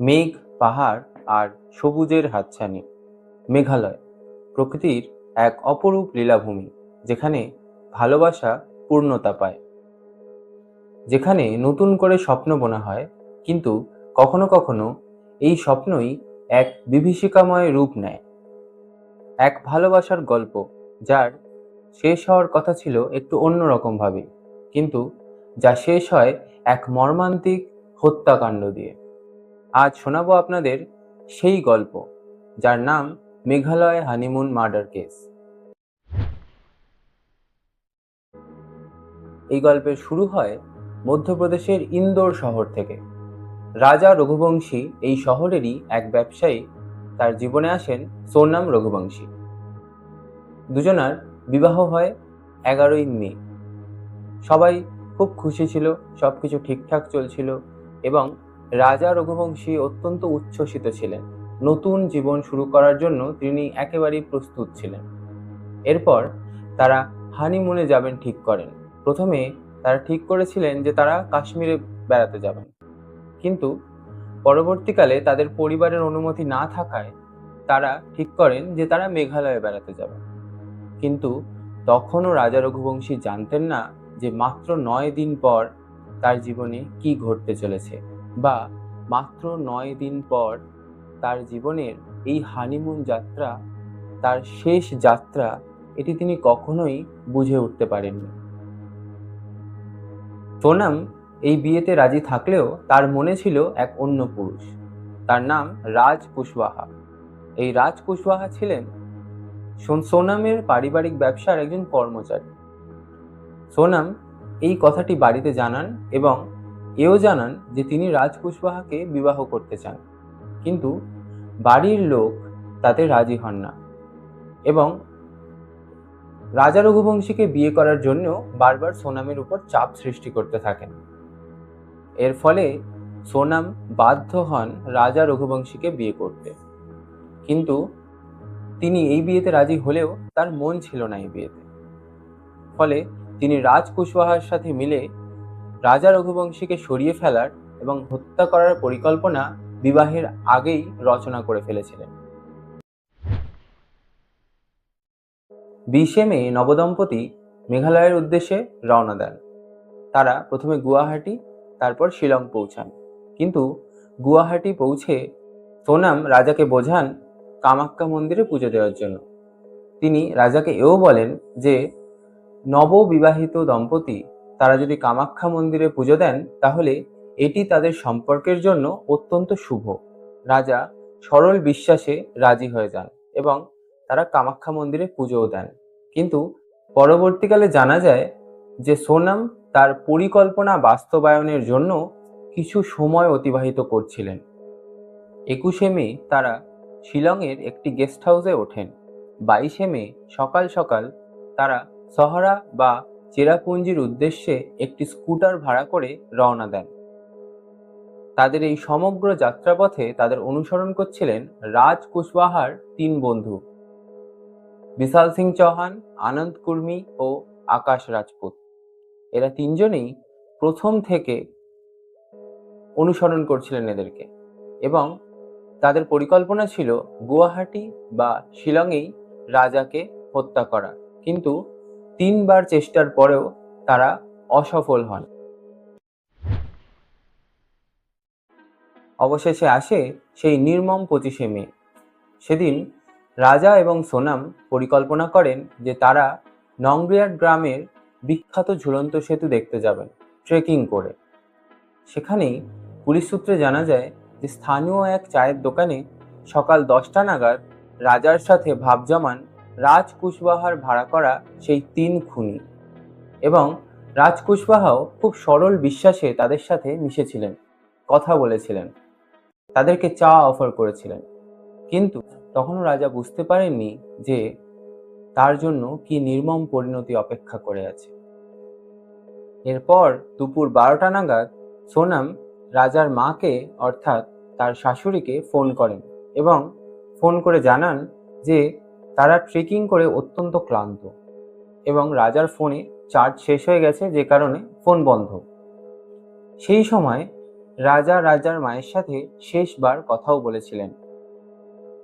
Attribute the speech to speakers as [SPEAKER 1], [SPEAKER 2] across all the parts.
[SPEAKER 1] মেঘ, পাহাড় আর সবুজের হাতছানি। মেঘালয়, প্রকৃতির এক অপরূপ লীলাভূমি, যেখানে ভালোবাসা পূর্ণতা পায়। যেখানে নতুন করে স্বপ্ন বোনা হয়, কিন্তু কখনো কখনো এই স্বপ্নই এক বিভীষিকাময় রূপ নেয়। এক ভালোবাসার গল্প, যার শেষ হওয়ার কথা ছিল একটু অন্যরকম ভাবে কিন্তু যা শেষ হয় এক মর্মান্তিক হত্যাকাণ্ড দিয়ে। আজ শোনাবো আপনাদের সেই গল্প, যার নাম মেঘালয় হানিমুন মার্ডার কেস। এই গল্পের শুরু হয় মধ্যপ্রদেশের ইন্দোর শহর থেকে। রাজা রঘুবংশী এই শহরেরই এক ব্যবসায়ী, তার জীবনে আসেন সোনাম রঘুবংশী। দুজনার বিবাহ হয় এগারোই মে। সবাই খুব খুশি ছিল সব কিছু ঠিকঠাক চলছিল এবং রাজা রঘুবংশী অত্যন্ত উচ্ছ্বসিত ছিলেন। নতুন জীবন শুরু করার জন্য তিনি একেবারেই প্রস্তুত ছিলেন। এরপর তারা হানিমুনে যাবেন ঠিক করেন। প্রথমে তারা ঠিক করেছিলেন যে তারা কাশ্মীরে বেড়াতে যাবেন। কিন্তু পরবর্তীকালে তাদের পরিবারের অনুমতি না থাকায় তারা ঠিক করেন যে তারা মেঘালয়ে বেড়াতে যাবেন। কিন্তু তখনও রাজা রঘুবংশী জানতেন না যে মাত্র নয় দিন পর তার জীবনে কি ঘটতে চলেছে। বা মাত্র নয় দিন পর তার জীবনের এই হানিমুন যাত্রা, তার শেষ যাত্রা, এটি তিনি কখনোই বুঝে উঠতে পারেননি। সোনাম এই বিয়েতে রাজি থাকলেও তার মনে ছিল এক অন্য পুরুষ। তার নাম রাজ কুশওয়াহা। এই রাজ কুশওয়াহা ছিলেন সোনামের পারিবারিক ব্যবসার একজন কর্মচারী। সোনাম এই কথাটি বাড়িতে জানান এবং এও জানান যে তিনি রাজ কুশওয়াহাকে বিবাহ করতে চান, কিন্তু বাড়ির লোক তাতে রাজি হন না এবং রাজা রঘুবংশীকে বিয়ে করার জন্য বারবার সোনামের উপর চাপ সৃষ্টি করতে থাকেন। এর ফলে সোনাম বাধ্য হন রাজা রঘুবংশীকে বিয়ে করতে। কিন্তু তিনি এই বিয়েতে রাজি হলেও তার মন ছিল না এই বিয়েতে। ফলে তিনি রাজ কুশওয়াহার সাথে মিলে রাজা রঘুবংশীকে সরিয়ে ফেলার এবং হত্যা করার পরিকল্পনা বিবাহের আগেই রচনা করে ফেলেছিলেন। বিশে মে নবদম্পতি মেঘালয়ের উদ্দেশ্যে রওনা দেন। তারা প্রথমে গুয়াহাটি, তারপর শিলং পৌঁছান। কিন্তু গুয়াহাটি পৌঁছে সোনাম রাজাকে বোঝান কামাক্কা মন্দিরে পুজো দেওয়ার জন্য। তিনি রাজাকে এও বলেন যে, নববিবাহিত দম্পতি তারা যদি কামাখ্যা মন্দিরে পুজো দেন, তাহলে এটি তাদের সম্পর্কের জন্য অত্যন্ত শুভ। রাজা সরল বিশ্বাসে রাজি হয়ে যান এবং তারা কামাখ্যা মন্দিরে পুজোও দেন। কিন্তু পরবর্তীকালে জানা যায় যে সোনাম তার পরিকল্পনা বাস্তবায়নের জন্য কিছু সময় অতিবাহিত করছিলেন। একুশে মে তারা শিলংয়ের একটি গেস্ট হাউসে ওঠেন। বাইশে মে সকাল সকাল তারা সহরা বা চেরাপুঞ্জির উদ্দেশ্যে একটি স্কুটার ভাড়া করে রওনা দেন। তাদের এই সমগ্র যাত্রাপথে তাদের অনুসরণ করছিলেন রাজ কুশওয়াহার তিন বন্ধু। বিশাল সিং চৌহান, আনন্দ কুর্মি ও আকাশ রাজপুত। এরা তিনজনেই প্রথম থেকে অনুসরণ করছিলেন এদেরকে এবং তাদের পরিকল্পনা ছিল গুয়াহাটি বা শিলংয়েই রাজাকে হত্যা করা। কিন্তু তিনবার চেষ্টার পরেও তারা অসফল হন। অবশেষে আসে সেই নির্মম পঁচিশে মে। সেদিন রাজা এবং সোনাম পরিকল্পনা করেন যে তারা নংরিয়াট গ্রামের বিখ্যাত ঝুলন্ত সেতু দেখতে যাবেন ট্রেকিং করে। সেখানেই পুলিশ সূত্রে জানা যায় যে স্থানীয় এক চায়ের দোকানে সকাল দশটা নাগাদ রাজার সাথে ভাব জমান রাজ কুশওয়াহার ভাড়া করা সেই তিন খুনি। এবং রাজ কুশওয়াহাও খুব সরল বিশ্বাসে তাদের সাথে মিশেছিলেন, কথা বলেছিলেন, তাদেরকে চা অফার করেছিলেন। কিন্তু তখনও রাজা বুঝতে পারেননি যে তার জন্য কি নির্মম পরিণতি অপেক্ষা করে আছে। এরপর দুপুর বারোটা নাগাদ সোনাম রাজার মাকে, অর্থাৎ তার শাশুড়িকে ফোন করেন এবং ফোন করে জানান যে তারা ট্রেকিং করে অত্যন্ত ক্লান্ত এবং রাজার ফোনে চার্জ শেষ হয়ে গেছে যে কারণে ফোন বন্ধ। সেই সময় রাজা রাজার মায়ের সাথে শেষবার কথাও বলেছিলেন।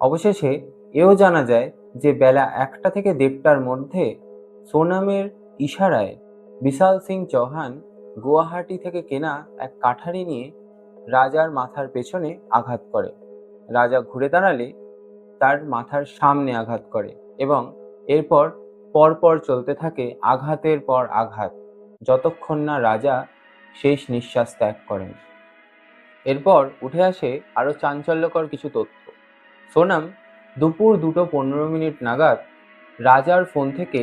[SPEAKER 1] অবশেষে এও জানা যায় যে বেলা একটা থেকে দেড়টার মধ্যে সোনামের ইশারায় বিশাল সিং চৌহান গুয়াহাটি থেকে কেনা এক কাঠারি নিয়ে রাজার মাথার পেছনে আঘাত করে। রাজা ঘুরে দাঁড়ালে তার মাথার সামনে আঘাত করে এবং এরপর পরপর চলতে থাকে আঘাতের পর আঘাত, যতক্ষণ না রাজা শেষ নিঃশ্বাস ত্যাগ করেন। এরপর উঠে আসে আরও চাঞ্চল্যকর কিছু তথ্য। সোনাম দুপুর দুটো পনেরো মিনিট নাগাদ রাজার ফোন থেকে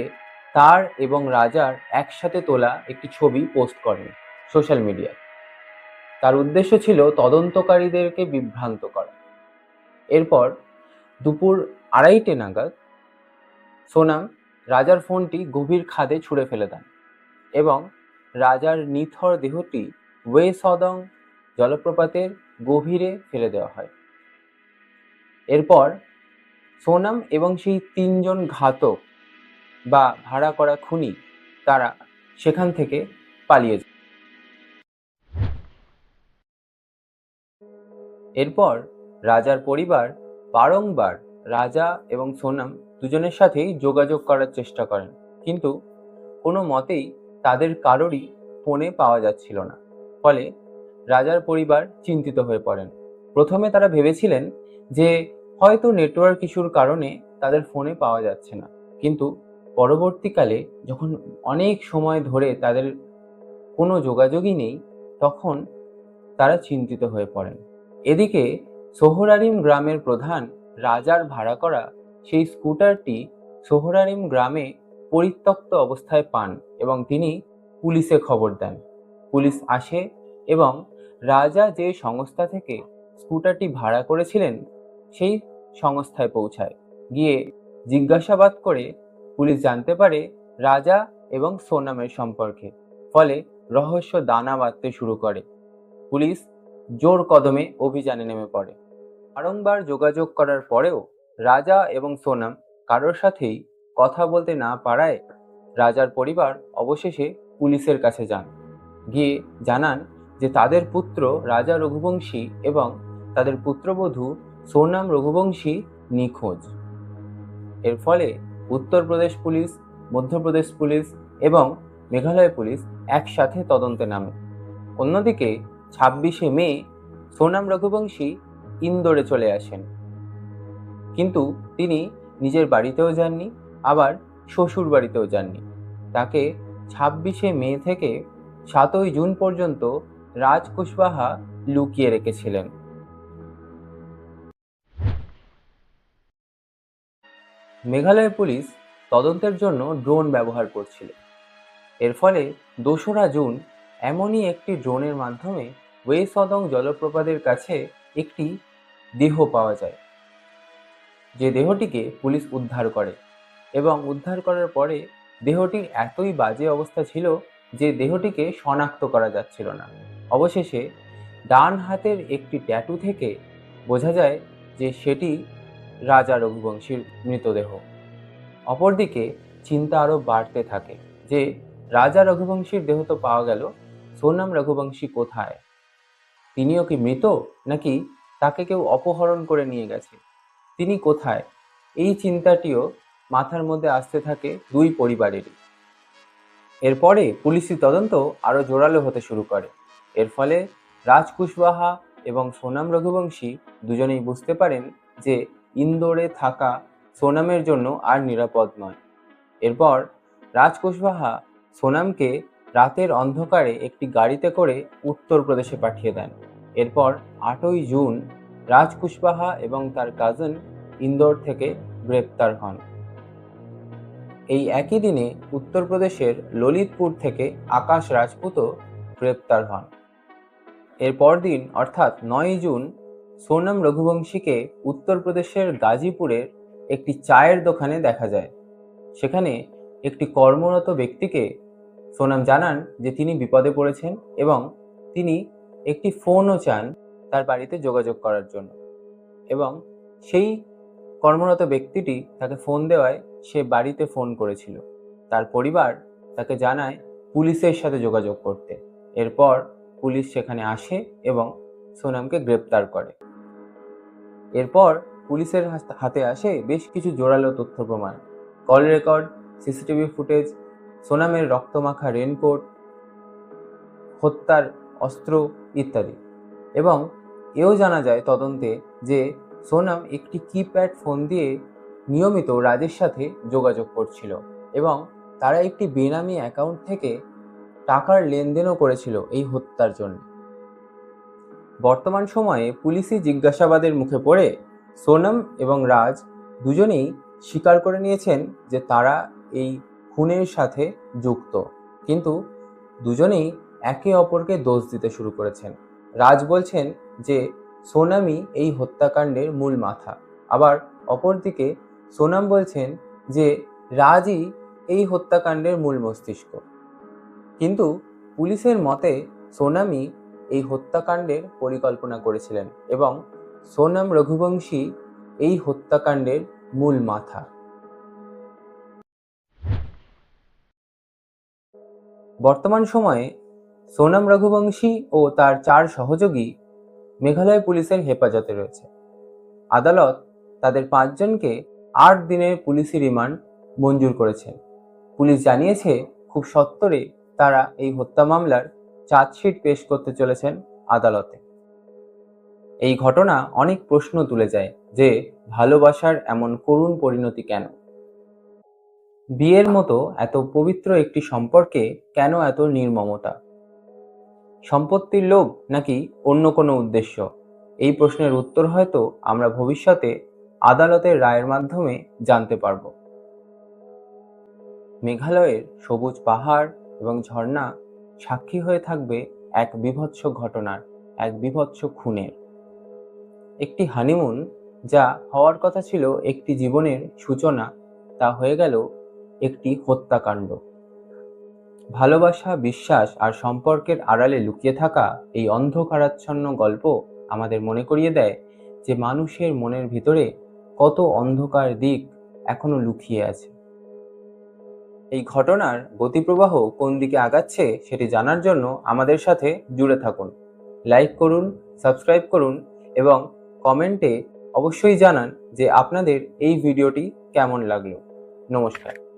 [SPEAKER 1] তার এবং রাজার একসাথে তোলা একটি ছবি পোস্ট করেন সোশ্যাল মিডিয়ায়। তার উদ্দেশ্য ছিল তদন্তকারীদেরকে বিভ্রান্ত করা। এরপর দুপুর আড়াইটে নাগাদ সোনাম রাজার ফোনটি গভীর খাদে ছুঁড়ে ফেলে দেন এবং রাজার নিথর দেহটি ওয়ে সদং জলপ্রপাতের গভীরে ফেলে দেওয়া হয়। এরপর সোনাম এবং সেই তিনজন ঘাতক বা ভাড়া করা খুনি তারা সেখান থেকে পালিয়ে যায়। এরপর রাজার পরিবার বারংবার রাজা এবং সোনাম দুজনের সাথেই যোগাযোগ করার চেষ্টা করেন। কিন্তু কোনো মতেই তাদের কারোরই ফোনে পাওয়া যাচ্ছিল না। ফলে রাজার পরিবার চিন্তিত হয়ে পড়েন। প্রথমে তারা ভেবেছিলেন যে হয়তো নেটওয়ার্ক ইস্যুর কারণে তাদের ফোনে পাওয়া যাচ্ছে না। কিন্তু পরবর্তীকালে যখন অনেক সময় ধরে তাদের কোনো যোগাযোগই নেই, তখন তারা চিন্তিত হয়ে পড়েন। এদিকে সোহরারিম গ্রামের প্রধান রাজার ভাড়া করা সেই স্কুটারটি সোহরারিম গ্রামে পরিত্যক্ত অবস্থায় পান এবং তিনি পুলিশে খবর দেন। পুলিশ আসে এবং রাজা যে সংস্থা থেকে স্কুটারটি ভাড়া করেছিলেন, সেই সংস্থায় পৌঁছায়। গিয়ে জিজ্ঞাসাবাদ করে পুলিশ জানতে পারে রাজা এবং সোনামের সম্পর্কে। ফলে রহস্য দানা বাঁধতে শুরু করে। পুলিশ জোর কদমে অভিযানে নেমে পড়ে। বারংবার যোগাযোগ করার পরেও রাজা এবং সোনাম কারোর সাথেই কথা বলতে না পারায় রাজার পরিবার অবশেষে পুলিশের কাছে যান। গিয়ে জানান যে তাদের পুত্র রাজা রঘুবংশী এবং তাদের পুত্রবধূ সোনাম রঘুবংশী নিখোঁজ। এর ফলে উত্তরপ্রদেশ পুলিশ, মধ্যপ্রদেশ পুলিশ এবং মেঘালয় পুলিশ একসাথে তদন্তে নামে। অন্যদিকে ছাব্বিশে মে সোনাম রঘুবংশী ইন্দোরে চলে আসেন। কিন্তু তিনি নিজের বাড়িতেও যাননি, আবার শ্বশুর বাড়িতেও যাননি। তাকে ছাব্বিশে মে থেকে সাতই জুন পর্যন্ত রাজ কুশওয়াহা লুকিয়ে রেখেছিলেন। মেঘালয় পুলিশ তদন্তের জন্য ড্রোন ব্যবহার করছিল। এর ফলে দোসরা জুন এমনই একটি ড্রোনের মাধ্যমে ওয়ে সদং জলপ্রপাতের কাছে একটি দেহ পাওয়া যায়। যে দেহটিকে পুলিশ উদ্ধার করে এবং উদ্ধার করার পরে দেহটির এতই বাজে অবস্থা ছিল যে দেহটিকে শনাক্ত করা যাচ্ছিল না। অবশেষে ডান হাতের একটি ট্যাটু থেকে বোঝা যায় যে সেটি রাজা রঘুবংশীর মৃতদেহ। অপরদিকে চিন্তা আরও বাড়তে থাকে যে রাজা রঘুবংশীর দেহ তো পাওয়া গেল, সোনাম রঘুবংশী কোথায়? তিনিও কি মৃত নাকি তাকে কেউ অপহরণ করে নিয়ে গেছে? তিনি কোথায়? এই চিন্তাটিও মাথার মধ্যে আসতে থাকে দুই পরিবারেরই। এরপরে পুলিশি তদন্ত আরও জোরালো হতে শুরু করে। এর ফলে রাজ কুশওয়াহা এবং সোনাম রঘুবংশী দুজনেই বুঝতে পারেন যে ইন্দোরে থাকা সোনামের জন্য আর নিরাপদ নয়। এরপর রাজ কুশওয়াহা সোনামকে রাতের অন্ধকারে একটি গাড়িতে করে উত্তরপ্রদেশে পাঠিয়ে দেন। এরপর আটই জুন রাজ কুশবাহা এবং তার কাজিন ইন্দোর থেকে গ্রেপ্তার হন। এই একই দিনে উত্তরপ্রদেশের ললিতপুর থেকে আকাশ রাজপুতও গ্রেপ্তার হন। এর পরদিন অর্থাৎ নয় জুন, সোনাম রঘুবংশীকে উত্তরপ্রদেশের গাজীপুরের একটি চায়ের দোকানে দেখা যায়। সেখানে একটি কর্মরত ব্যক্তিকে সোনাম জানান যে তিনি বিপদে পড়েছেন এবং তিনি একটি ফোনও চান তার বাড়িতে যোগাযোগ করার জন্য। এবং সেই কর্মরত ব্যক্তিটি তাকে ফোন দেওয়ায় সে বাড়িতে ফোন করেছিল। তার পরিবার তাকে জানায় পুলিশের সাথে যোগাযোগ করতে। এরপর পুলিশ সেখানে আসে এবং সোনামকে গ্রেপ্তার করে। এরপর পুলিশের হাতে আসে বেশ কিছু জোরালো তথ্য প্রমাণ। কল রেকর্ড, সিসিটিভি ফুটেজ সোনামের রক্তমাখা রেনকোট, হত্যার অস্ত্র ইত্যাদি। এবং এও জানা যায় তদন্তে যে সোনাম একটি কিপ্যাড ফোন দিয়ে নিয়মিত রাজের সাথে যোগাযোগ করছিল এবং তারা একটি বেনামি অ্যাকাউন্ট থেকে টাকার লেনদেনও করেছিল এই হত্যার জন্য। বর্তমান সময়ে পুলিশি জিজ্ঞাসাবাদের মুখে পড়ে সোনম এবং রাজ দুজনেই স্বীকার করে নিয়েছেন যে তারা এই খুনের সাথে যুক্ত। কিন্তু দুজনেই একে অপরকে দোষ দিতে শুরু করেছেন। রাজ বলছেন যে সোনামই এই হত্যাকাণ্ডের মূল মাথা। আবার অপরদিকে সোনাম বলছেন যে, রাজই এই হত্যাকাণ্ডের মূল মস্তিষ্ক। কিন্তু পুলিশের মতে সোনামই এই হত্যাকাণ্ডের পরিকল্পনা করেছিলেন এবং সোনাম রঘুবংশী এই হত্যাকাণ্ডের মূল মাথা। বর্তমান সময়ে সোনাম রঘুবংশী ও তার চার সহযোগী মেঘালয় পুলিশের হেফাজতে রয়েছে। আদালত তাদের পাঁচজনকে আট দিনের পুলিশি রিমান্ড মঞ্জুর করেছেন। পুলিশ জানিয়েছে, খুব সত্বরে তারা এই হত্যা মামলার চার্জশিট পেশ করতে চলেছেন আদালতে। এই ঘটনা অনেক প্রশ্ন তুলে যায় যে ভালোবাসার এমন করুণ পরিণতি কেন? বিয়ের মতো এত পবিত্র একটি সম্পর্কে কেন এত নির্মমতা? সম্পত্তির লোভ নাকি অন্য কোনো উদ্দেশ্য? এই প্রশ্নের উত্তর হয়তো আমরা ভবিষ্যতে আদালতের রায়ের মাধ্যমে জানতে পারব। মেঘালয়ের সবুজ পাহাড় এবং ঝর্ণা সাক্ষী হয়ে থাকবে এক বিভৎস ঘটনার, এক বিভৎস খুনের। একটি হানিমুন যা হওয়ার কথা ছিল একটি জীবনের সূচনা, তা হয়ে গেল একটি হত্যাকাণ্ড। ভালোবাসা, বিশ্বাস আর সম্পর্কের আড়ালে লুকিয়ে থাকা এই অন্ধকারাচ্ছন্ন গল্প আমাদের মনে করিয়ে দেয় যে মানুষের মনের ভিতরে কত অন্ধকার দিক এখনও লুকিয়ে আছে। এই ঘটনার গতিপ্রবাহ কোন দিকে আগাচ্ছে সেটি জানার জন্য আমাদের সাথে জুড়ে থাকুন। লাইক করুন, সাবস্ক্রাইব করুন এবং কমেন্টে অবশ্যই জানান যে আপনাদের এই ভিডিওটি কেমন লাগল। নমস্কার।